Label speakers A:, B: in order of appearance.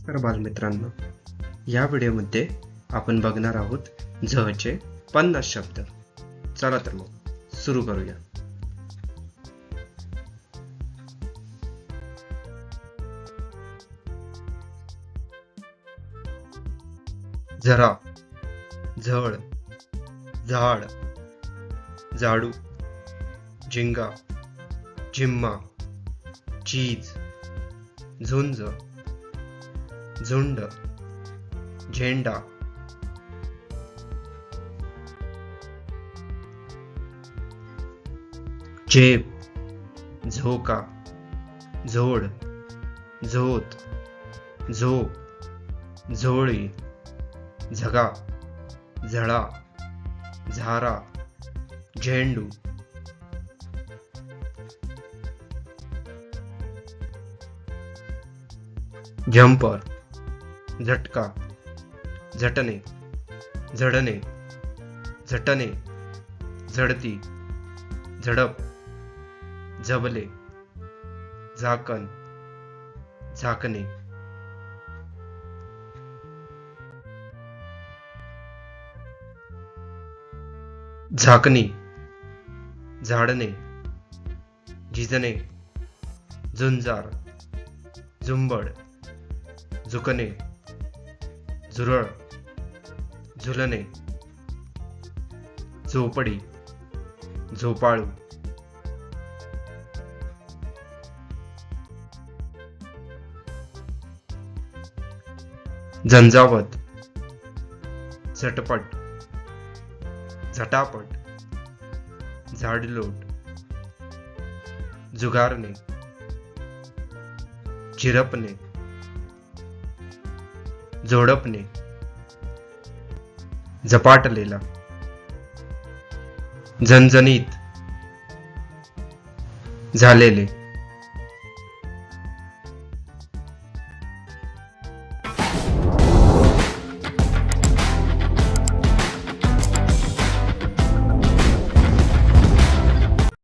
A: नमस्कार बालमित्रांनो. या व्हिडिओमध्ये आपण बघणार आहोत झचे पन्नास शब्द. चला तर मग सुरू करूया. झरा झळ झाड झाडू झिंगा झिम्मा चीज झुंज झुंड झेंडा. झेप झोका झोड झोत झोप झोळी झगा झळा झारा झेंडू. झंपर. झटका झटणे झडणे झटणे झडती झडप झबले झाकण झाकणे. झाकणी झाडणे झिजणे झुंजार झुंबड झुकणे. झुरळ झुलणे झोपडी झोपाळू. झंझावत झटपट झटापट झाडलोट जुगारणे झिरपणे. जोडपणे झपाटलेला झणझणीत झालेले.